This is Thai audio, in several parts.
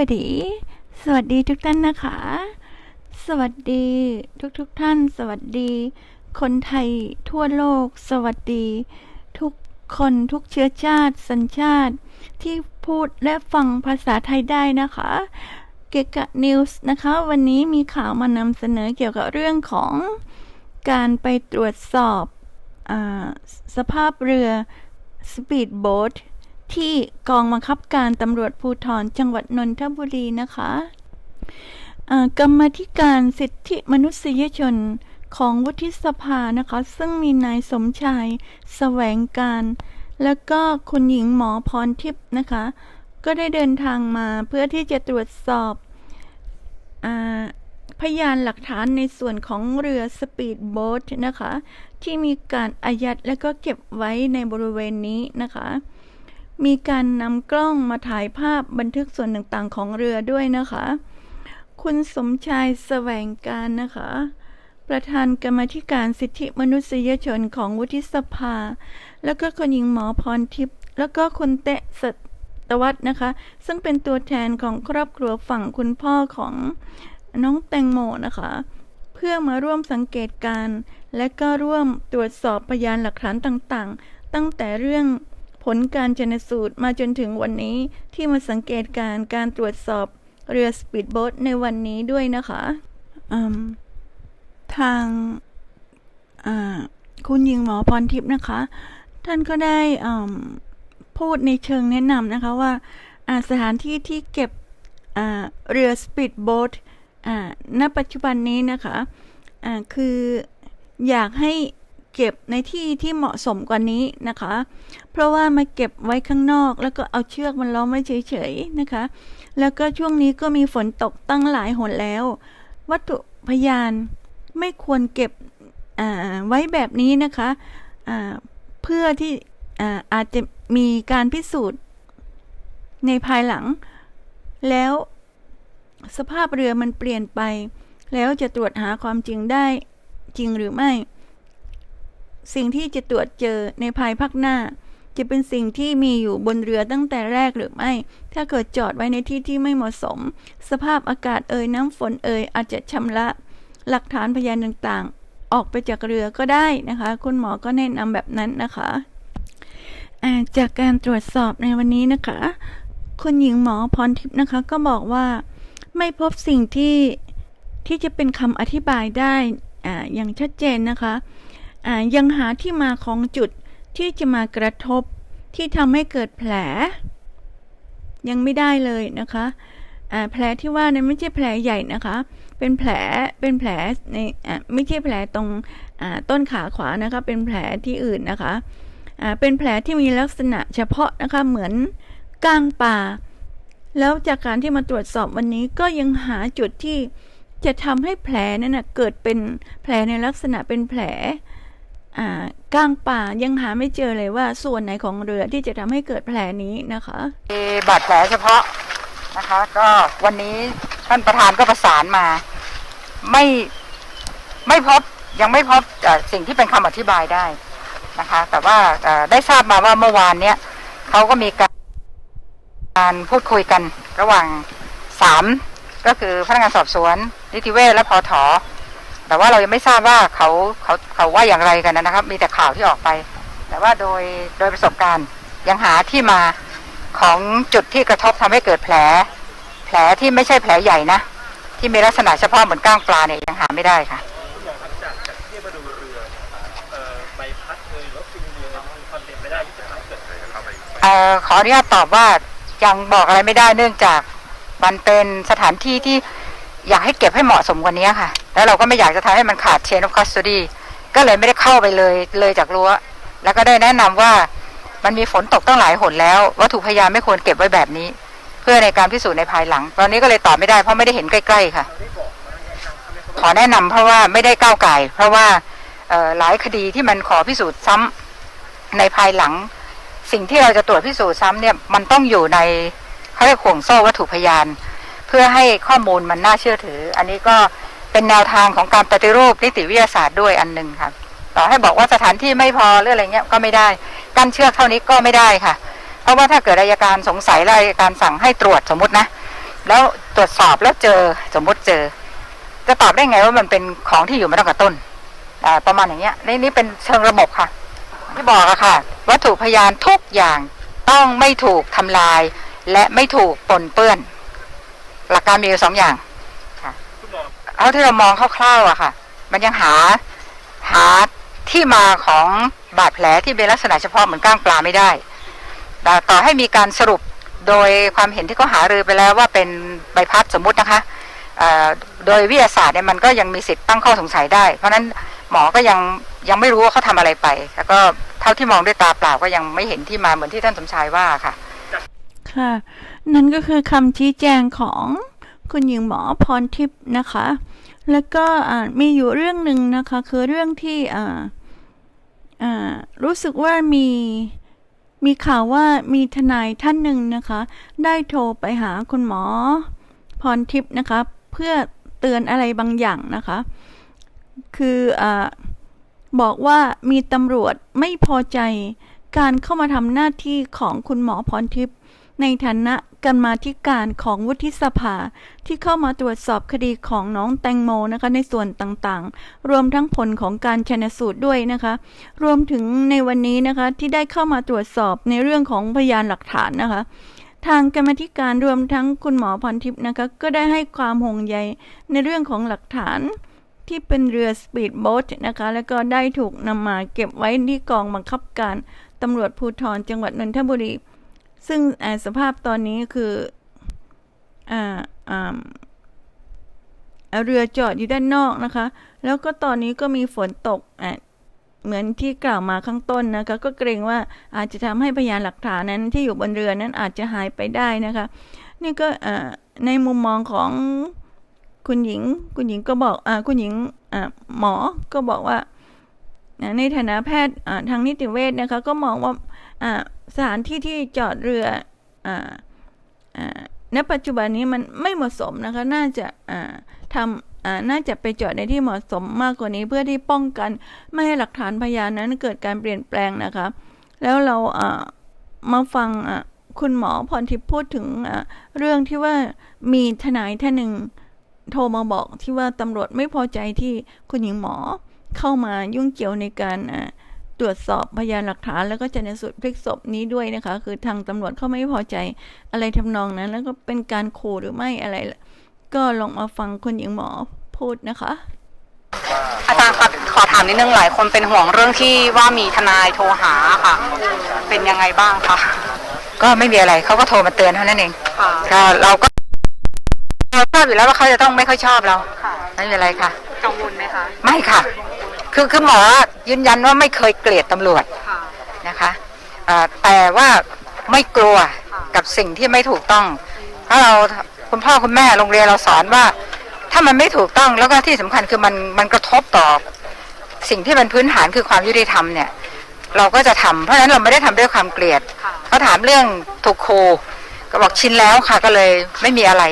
anybody สวัสดีทุกท่านนะคะ สวัสดีทุกทุกๆท่าน สวัสดี คนไทยทั่วโลก สวัสดี ทุกคนทุกเชื้อชาติ สัญชาติ ที่พูดและฟังภาษาไทยได้นะคะ เกกะนิวส์นะคะ วันนี้มีข่าวมานำเสนอเกี่ยวกับเรื่องของการไปตรวจสอบอสภาพเรือสปีดโบ๊ท ที่กองบังคับการตำรวจภูธรจังหวัดนนทบุรีนะคะกรรมธิการสิทธิมนุษยชนของวุฒิสภานะคะ ซึ่งมีนายสมชายแสวงการ แล้วก็คุณหญิงหมอพรทิพย์นะคะ ก็ได้เดินทางมาเพื่อที่จะตรวจสอบอพยานหลักฐานในส่วนของเรือสปีดโบ๊ทนะคะ ที่มีการอายัดและก็เก็บไว้ในบริเวณนี้นะคะ มีการนำกล้องมาถ่ายภาพบันทึกส่วนต่างๆของเรือด้วยนะคะ คุณสมชายแสวงการนะคะ ประธานกรรมธิการสิทธิมนุษยชนของวุฒิสภา แล้วก็คุณหญิงหมอพรทิพย์แล้วก็คุณเตะสตวัฒน์นะคะ ซึ่งเป็นตัวแทนของครอบครัวฝั่งคุณพ่อของน้องแตงโมนะคะ เพื่อมาร่วมสังเกตการ และก็ร่วมตรวจสอบพยานหลักฐานต่างๆ ตั้งแต่เรื่อง ผลการชนสูตรมาจนถึงวันนี้ที่มาสังเกตการ์การตรวจสอบเรือสปีดโบ๊ทในวันนี้ด้วยนะคะทางคุณหญิงหมอพรทิพย์นะคะ ท่านก็ได้พูดในเชิงแนะนำนะคะว่าสถานที่ที่เก็บเรือสปีดโบ๊ทณปัจจุบันนี้นะคะอ่าคืออยากให้ เก็บในที่ที่เหมาะสมกว่านี้นะคะ เพราะว่ามาเก็บไว้ข้างนอก แล้วก็เอาเชือกมันล้อมไว้เฉยๆนะคะ แล้วก็ช่วงนี้ก็มีฝนตกตั้งหลายหนแล้ว วัตถุพยานไม่ควรเก็บไว้แบบนี้นะคะเพื่อที่อ่อาจจะมีการพิสูจน์ในภายหลัง แล้วสภาพเรือมันเปลี่ยนไป แล้วจะตรวจหาความจริงได้จริงหรือไม่ สิ่งที่จะตรวจเจอในภายภาคหน้า จะเป็นสิ่งที่มีอยู่บนเรือตั้งแต่แรกหรือไม่ ถ้าเกิดจอดไว้ในที่ที่ไม่เหมาะสม สภาพอากาศเอ่ยน้ำฝนเอ่ยอาจจะชำระหลักฐานพยานต่างๆ ออกไปจากเรือก็ได้นะคะ คุณหมอก็แนะนำแบบนั้นนะคะาจากการตรวจสอบในวันนี้นะคะ คุณหญิงหมอพรทิพย์นะคะ ก็บอกว่าไม่พบสิ่งที่ที่จะเป็นคำอธิบายได้ออย่างชัดเจนนะคะ ยังหาที่มาของจุดที่จะมากระทบที่ทำให้เกิดแผล ยังไม่ได้เลยนะคะแผลที่ว่านั้นไม่ใช่แผลใหญ่นะคะ เป็นแผล เป็นแผลในไม่ใช่แผลตรงต้นขาขวานะคะ เป็นแผลที่อื่นนะคะ เป็นแผลที่มีลักษณะเฉพาะนะคะ เหมือนก้างปลา แล้วจากการที่มาตรวจสอบวันนี้ก็ยังหาจุดที่จะทำให้แผลนั้นนะเกิดเป็นแผลในลักษณะเป็นแผล ก้างป่ายังหาไม่เจอเลยว่าส่วนไหนของเรือที่จะทำให้เกิดแผลนี้นะคะมีบาดแผลเฉพาะนะคะ ก็วันนี้ท่านประธานก็ประสานมาไม่ไม่พบยังไม่พบสิ่งที่เป็นคำอธิบายได้นะคะ แต่ว่าได้ทราบมาว่าเมื่อวานเนี้ยเขาก็มีการการพูดคุยกันระหว่างสามก็คือพนักงานสอบสวนนิติเวชและพอถอ แต่ว่าเรายังไม่ทราบว่าเขาเขาเขาว่าอย่างไรกันนะครับ มีแต่ข่าวที่ออกไป แต่ว่าโดยโดยประสบการณ์ยังหาที่มาของจุดที่กระทบทำให้เกิดแผล แผลที่ไม่ใช่แผลใหญ่นะ ที่มีลักษณะเฉพาะเหมือนก้างปลาเนี่ยยังหาไม่ได้ค่ะคุณหมอครับจากจากที่มาดูเรือเอ่อใบพัดเลยรถฟินเรือมีความเป็นไปได้ที่จะทำให้เกิดอะไรเข้าไปเอ่อขออนุญาตตอบว่ายังบอกอะไรไม่ได้เนื่องจากมันเป็นสถานที่ที่อยากให้เก็บให้เหมาะสมกว่านี้ค่ะ แล้วเราก็ไม่อยากจะทำให้มันขาด chain of custody ก็เลยไม่ได้เข้าไปเลยเลยจากรั้ว แล้วก็ได้แนะนำว่ามันมีฝนตกตั้งหลายหนแล้ว วัตถุพยานไม่ควรเก็บไว้แบบนี้ เพื่อในการพิสูจน์ในภายหลัง ตอนนี้ก็เลยตอบไม่ได้เพราะไม่ได้เห็นใกล้ ๆ ค่ะ ขอแนะนำเพราะว่าไม่ได้ก้าวไก่เพราะว่าหลายคดีที่มันขอพิสูจน์ซ้ำในภายหลัง สิ่งที่เราจะตรวจพิสูจน์ซ้ำเนี่ยมันต้องอยู่ในเขาเรียกห่วงโซ่วัตถุพยาน เพื่อให้ข้อมูลมันน่าเชื่อถือ อันนี้ก็ เป็นแนวทางของการปฏิรูปนิติวิทยาศาสตร์ด้วยอันหนึ่งค่ะต่อให้บอกว่าสถานที่ไม่พอหรืออะไรเงี้ยก็ไม่ได้ กั้นเชือกเท่านี้ก็ไม่ได้ค่ะ เพราะว่าถ้าเกิดอายการสงสัยแล้วอายการสั่งให้ตรวจสมมตินะ แล้วตรวจสอบแล้วเจอสมมติเจอ จะตอบได้ไงว่ามันเป็นของที่อยู่มาตั้งแต่ต้นประมาณอย่างเงี้ยนี่นี่เป็นเชิงระบบค่ะ ที่บอกอะค่ะ วัตถุพยานทุกอย่างต้องไม่ถูกทำลาย และไม่ถูกปนเปื้อน หลักการมีอยู่สองอย่าง เอาที่เรามองคร่าวๆอะค่ะ มันยังหาหาที่มาของบาดแผลที่เป็นลักษณะเฉพาะเหมือนก้างปลาไม่ได้แต่ต่อให้มีการสรุปโดยความเห็นที่เขาหารือไปแล้วว่าเป็นใบพัดสมมุตินะคะโดยวิทยาศาสตร์เนี่ยมันก็ยังมีสิทธิ์ตั้งข้อสงสัยได้ เพราะฉะนั้นหมอก็ยังยังไม่รู้ว่าเขาทำอะไรไป แล้วก็เท่าที่มองด้วยตาเปล่าก็ยังไม่เห็นที่มาเหมือนที่ท่านสมชายว่าค่ะ ค่ะ นั่นก็คือคำชี้แจงของคุณหญิงหมอพรทิพย์นะคะ แล้วก็อ่ามีอยู่เรื่องหนึ่งนะคะ คือเรื่องที่รู้สึกว่ามีมีข่าวว่ามีทนายท่านหนึ่งนะคะ ได้โทรไปหาคุณหมอพรทิพย์นะคะ เพื่อเตือนอะไรบางอย่างนะคะ คืออบอกว่ามีตำรวจไม่พอใจการเข้ามาทำหน้าที่ของคุณหมอพรทิพย์ ในฐานะกรรมาธิการของวุฒิสภาที่เข้ามาตรวจสอบคดีของน้องแตงโมนะคะในส่วนต่างๆ รวมทั้งผลของการชนสูตรด้วยนะคะ รวมถึงในวันนี้นะคะที่ได้เข้ามาตรวจสอบในเรื่องของพยานหลักฐานนะคะ ทางกรรมธิการรวมทั้งคุณหมอพรทิพย์นะคะก็ได้ให้ความห่วงใยในเรื่องของหลักฐานที่เป็นเรือสปีดโบ๊ทนะคะ แล้วก็ได้ถูกนำมาเก็บไว้ที่กองบังคับการตำรวจภูธรจังหวัดนนทบุรี ซึ่งสภาพตอนนี้คืออ่าอ่าเรือจอดอยู่ด้านนอกนะคะ แล้วก็ตอนนี้ก็มีฝนตกอะเหมือนที่กล่าวมาข้างต้นนะคะ ก็เกรงว่าอาจจะทำให้พยานหลักฐานนั้นที่อยู่บนเรือนั้นอาจจะหายไปได้นะคะ นี่ก็ในมุมมองของคุณหญิง คุณหญิงก็บอกอคุณหญิงหมอก็บอกว่า ในฐานะแพทย์ทางนิติเวชนะคะ ก็มองว่า สถานที่ที่จอดเรืออณปัจจุบันนี้มันไม่เหมาะสมนะคะ น่าจะทำน่าจะไปจอดในที่เหมาะสมมากกว่านี้เพื่อที่ป้องกันไม่ให้หลักฐานพยานนั้นเกิดการเปลี่ยนแปลงนะคะ แล้วเรามาฟังคุณหมอพรทิพย์พูดถึงเรื่องที่ว่ามีทนายท่านหนึ่งโทรมาบอกที่ว่าตำรวจไม่พอใจที่คุณหญิงหมอเข้ามายุ่งเกี่ยวในการอ ตรวจสอบพยานหลักฐาน แล้วก็ชันสูตรพลิกศพนี้ด้วยนะคะ คือทางตำรวจเขาไม่พอใจอะไรทำนองนั้น แล้วก็เป็นการขู่หรือไม่อะไร ก็ลองมาฟังคุณหญิงหมอพูดนะคะอาจารย์คะขอถามนิดนึงหลายคนเป็นห่วงเรื่องที่ว่ามีทนายโทรหาค่ะ เป็นยังไงบ้างคะก็ไม่มีอะไรเขาก็โทรมาเตือนเท่านั้นเองค่ะก็เราก็เราทราบอยู่แล้วว่าเขาจะต้องไม่ค่อยชอบเราค่ะไม่เป็นไรค่ะกังวลไหมคะ ไม่ค่ะ คือคือหมอยืนยันว่าไม่เคยเกลียดตำรวจค่ะนะคะเอ่อแต่ว่าไม่กลัวกับสิ่งที่ไม่ถูกต้องเพราะเราคุณพ่อคุณแม่โรงเรียนเราสอนว่า ถ้ามันไม่ถูกต้องแล้วก็ที่สำคัญคือมันมันกระทบต่อ สิ่งที่มันพื้นฐานคือความยุติธรรมเนี่ย เราก็จะทำเพราะฉะนั้นเราไม่ได้ทำด้วยความเกลียดค่ะเขาถามเรื่องถูกครูก็บอกชินแล้วค่ะก็เลยไม่มีอะไร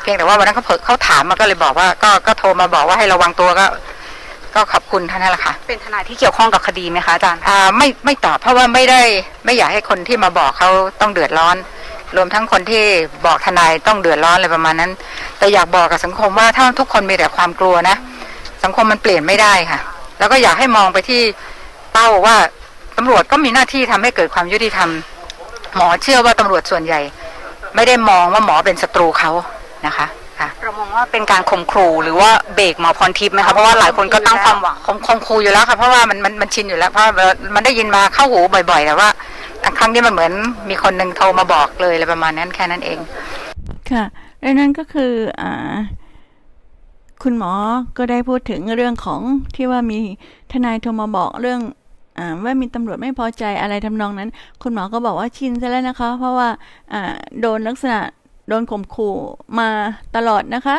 เพียงแต่ว่าวันนั้นเขาเผลอเขาถามมาก็เลยบอกว่า ก็ก็โทรมาบอกว่าให้ระวังตัวก็ ก็ขอบคุณท่านนั่นแหละค่ะ เป็นทนายที่เกี่ยวข้องกับคดีไหมคะอาจารย์อ่าไม่ไม่ตอบเพราะว่าไม่ได้ไม่อยากให้คนที่มาบอกเขาต้องเดือดร้อน รวมทั้งคนที่บอกทนายต้องเดือดร้อนอะไรประมาณนั้น แต่อยากบอกกับสังคมว่าถ้าทุกคนมีแต่ความกลัวนะ สังคมมันเปลี่ยนไม่ได้ค่ะ แล้วก็อยากให้มองไปที่เป้าว่าตำรวจก็มีหน้าที่ทำให้เกิดความยุติธรรม หมอเชื่อว่าตำรวจส่วนใหญ่ ไม่ได้มองว่าหมอเป็นศัตรูเขานะคะ ค่ะเรามองว่าเป็นการข่มขู่หรือว่าเบรกหมอพรทิพย์ไหมคะเพราะว่าหลายคนก็ตั้งความหวังคงคงครูอยู่แล้วค่ะเพราะว่ามันมันมันชินอยู่แล้วเพราะว่ามันได้ยินมาเข้าหูบ่อยๆแต่ว่าครั้งนี้มันเหมือนมีคนหนึ่งโทรมาบอกเลยอะไรประมาณนั้นแค่นั้นเองค่ะและนั่นก็คืออ่าคุณหมอก็ได้พูดถึงเรื่องของที่ว่ามีทนายโทรมาบอกเรื่องอาว่ามีตำรวจไม่พอใจอะไรทำนองนั้น คุณหมอก็บอกว่าชินซะแล้วนะคะ เพราะว่าอ่าโดนลักษณะ โดนข่มขู่มาตลอดนะคะ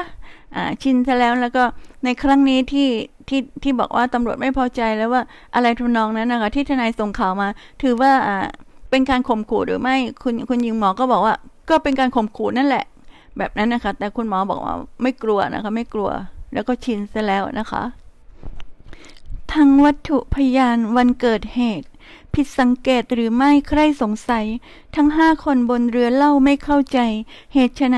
อ่าชินซะแล้วแล้วก็ในครั้งนี้ที่ที่ที่บอกว่าตำรวจไม่พอใจแล้วว่าอะไรทำนองนั้นนะคะ ที่ทนายส่งข่าวมา ถือว่าอ่าเป็นการข่มขู่หรือไม่คุณคุณหญิงหมอก็บอกว่า ก็เป็นการข่มขู่นั่นแหละ แบบนั้นนะคะ แต่คุณหมอบอกว่าไม่กลัวนะคะ ไม่กลัว แล้วก็ชินซะแล้วนะคะทางวัตถุพยานวันเกิดเหตุ ผิดสังเกตหรือไม่ใครสงสัย ทั้งห้าคนบนเรือเล่าไม่เข้าใจ เหตุไฉน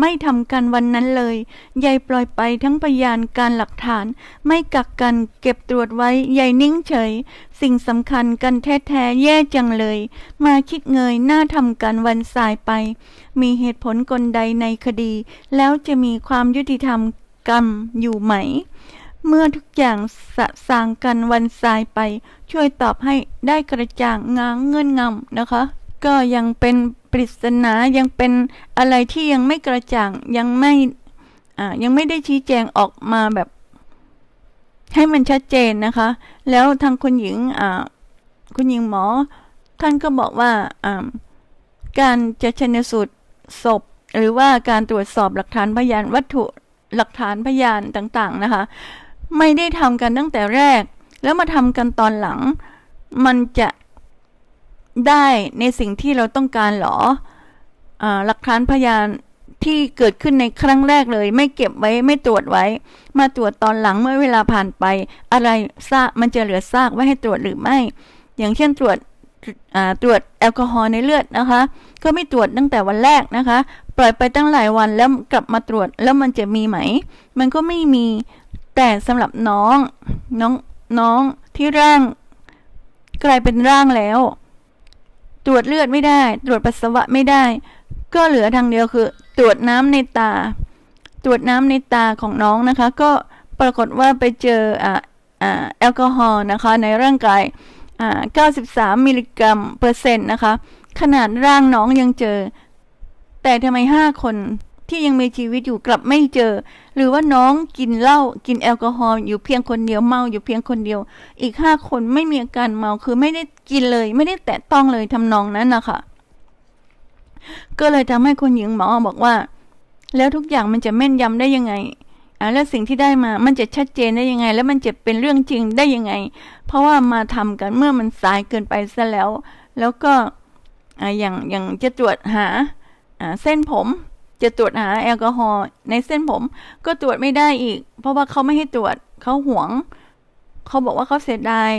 ไม่ทำกันวันนั้นเลยยายปล่อยไปทั้งพยานการหลักฐาน ไม่กักกันเก็บตรวจไว้ยายนิ่งเฉย สิ่งสำคัญกันแท้ๆแย่จังเลย มาคิดเงยหน้าทำกันวันสายไป มีเหตุผลกลใดในคดี แล้วจะมีความยุติธรรมกรรมอยู่ไหม เมื่อทุกอย่างสะสางกันวันสายไป ช่วยตอบให้ได้กระจ่างง้างเงื่อนงำนะคะ ก็ยังเป็นปริศนายังเป็นอะไรที่ยังไม่กระจ่างยังไม่อ่ายังไม่ได้ชี้แจงออกมาแบบ ให้มันชัดเจนนะคะ แล้วทางคุณหญิงอ่าคุณหญิงหมอ ท่านก็บอกว่าอ่าการจะชนสูตรศพ หรือว่าการตรวจสอบหลักฐานพยานวัตถุหลักฐานพยานต่างๆนะคะ ไม่ได้ทำกันตั้งแต่แรก แล้วมาทำกันตอนหลัง มันจะได้ในสิ่งที่เราต้องการหรออหลักฐานพยานที่เกิดขึ้นในครั้งแรกเลย ไม่เก็บไว้ไม่ตรวจไว้ มาตรวจตอนหลังเมื่อเวลาผ่านไป อะไรซากมันจะเหลือซากไว้ให้ตรวจหรือไม่ อย่างเช่นตรวจตรวจแอลกอฮอล์ในเลือดนะคะ ก็ไม่ตรวจตั้งแต่วันแรกนะคะ ปล่อยไปตั้งหลายวันแล้วกลับมาตรวจแล้วมันจะมีไหม มันก็ไม่มี แต่สำหรับน้อง น้องน้องที่ร่าง กลายเป็นร่างแล้ว ตรวจเลือดไม่ได้ ตรวจปัสสาวะไม่ได้ ก็เหลือทางเดียวคือ ตรวจน้ำในตา ตรวจน้ำในตาของน้องนะคะ ก็ปรากฏว่าไปเจออ่าอ่าแอลกอฮอล์นะคะ ในร่างกายอ่า93 มิลลิกรัมเปอร์เซ็นต์นะคะ ขนาดร่างน้องยังเจอ แต่ทำไมห้าคน ที่ยังมีชีวิตอยู่กลับไม่เจอ หรือว่าน้องกินเหล้ากินแอลกอฮอล์อยู่เพียงคนเดียวเมาอยู่เพียงคนเดียว อีกห้าคนไม่มีอาการเมาคือไม่ได้กินเลย ไม่ได้แตะต้องเลยทำนองนั้นนะคะก็เลยทำให้คุณหญิงหมอบอกว่า แล้วทุกอย่างมันจะแม่นยำได้ยังไงอ่าแล้วสิ่งที่ได้มามันจะชัดเจนได้ยังไง แล้วมันจะเป็นเรื่องจริงได้ยังไง เพราะว่ามาทำกันเมื่อมันสายเกินไปซะแล้ว แล้วก็อ่าอย่างอย่างจะตรวจหาอ่าเส้นผม จะตรวจหาแอลกอฮอล์ในเส้นผมก็ตรวจไม่ได้อีก เพราะว่าเขาไม่ให้ตรวจเขาหวง เขาบอกว่าเขาเสียดาย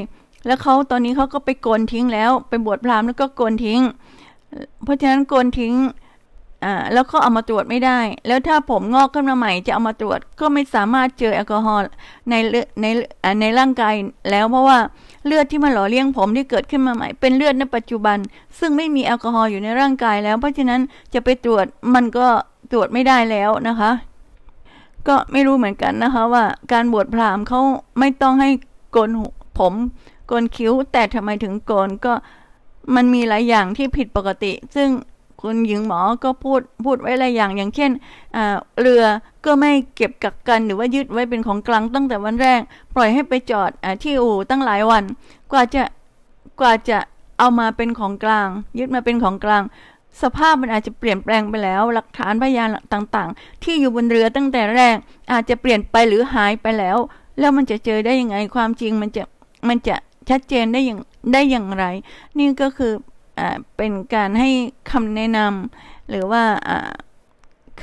แล้วเขาตอนนี้เขาก็ไปโกนทิ้งแล้ว ไปบวชพราหมณ์แล้วก็โกนทิ้ง เพราะฉะนั้นโกนทิ้งอ่าแล้วก็เอามาตรวจไม่ได้ แล้วถ้าผมงอกขึ้นมาใหม่จะเอามาตรวจก็ไม่สามารถเจอแอลกอฮอล์ในเลในอ่าในร่างกายแล้วเพราะว่า เลือดที่มาหล่อเลี้ยงผมที่เกิดขึ้นมาใหม่เป็นเลือดในปัจจุบัน ซึ่งไม่มีแอลกอฮอล์อยู่ในร่างกายแล้ว เพราะฉะนั้นจะไปตรวจมันก็ตรวจไม่ได้แล้วนะคะ ก็ไม่รู้เหมือนกันนะคะว่าการบวชพราหมณ์เขาไม่ต้องให้โกนผมโกนคิ้ว แต่ทำไมถึงโกนก็มันมีหลายอย่างที่ผิดปกติ ซึ่ง คุณหญิงหมอก็พูดพูดไว้หลายอย่าง อย่างเช่นเรือก็ไม่เก็บกักกันหรือว่ายึดไว้เป็นของกลางตั้งแต่วันแรก ปล่อยให้ไปจอดอที่อู่ตั้งหลายวัน กว่าจะกว่าจะเอามาเป็นของกลาง ยึดมาเป็นของกลาง สภาพมันอาจจะเปลี่ยนแปลงไปแล้ว หลักฐานพยานต่างๆ ที่อยู่บนเรือตั้งแต่แรก อาจจะเปลี่ยนไปหรือหายไปแล้ว แล้วมันจะเจอได้ยังไงความจริงมันจะมันจะชัดเจนได้อย่างได้อย่างไร นี่ก็คือ เป็นการให้คำแนะนำหรือว่าอ่า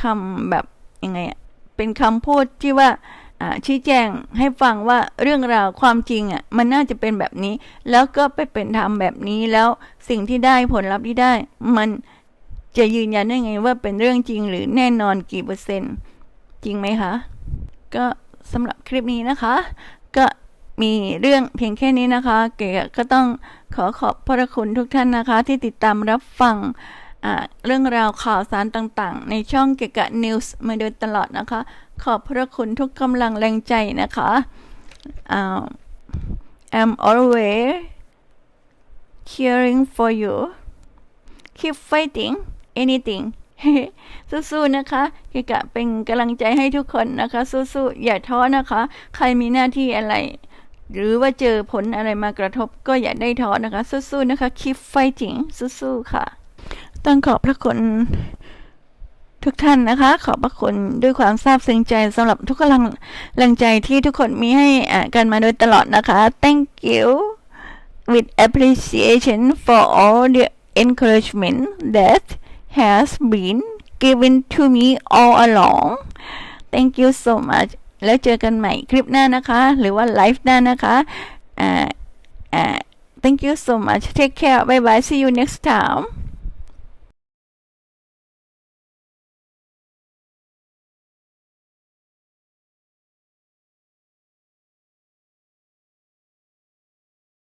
คำแบบยังไงอะเป็นคำพูดที่ว่าอ่าชี้แจงให้ฟังว่าเรื่องราวความจริงอะมันน่าจะเป็นแบบนี้ แล้วก็ไปเป็นธรรมแบบนี้แล้วสิ่งที่ได้ผลลัพธ์ที่ได้ มันจะยืนยันได้ไงว่าเป็นเรื่องจริงหรือแน่นอนกี่เปอร์เซ็นต์ จริงไหมคะ ก็สำหรับคลิปนี้นะคะ ก็ มีเรื่องเพียงแค่นี้นะคะ เก๋ก็ต้องขอขอบพระคุณทุกท่านนะคะ ที่ติดตามรับฟังเรื่องราวข่าวสารต่างๆ ในช่องเกกะนิวส์มาโดยตลอดนะคะ ขอบพระคุณทุกกำลังแรงใจนะคะ I'm always cheering for you keep fighting anything สู้ๆนะคะเกกะเป็นกำลังใจให้ทุกคนนะคะ สู้ๆอย่าท้อนะคะ ใครมีหน้าที่อะไร หรือว่าเจอผลอะไรมากระทบก็อย่าได้ท้อนะคะ สู้ๆนะคะ keep fighting สู้ๆค่ะ ต้องขอบพระคุณทุกท่านนะคะ ขอบพระคุณด้วยความซาบซึ้งใจสำหรับทุกกำลังแรงใจที่ทุกคนมีให้กันมาโดยตลอดนะคะ thank you with appreciation for all the encouragement that has been given to me all along thank you so much แล้วเจอกันใหม่คลิปหน้านะคะ หรือว่าไลฟ์หน้านะคะอ่าอ่า thank you so much take care bye bye see you next time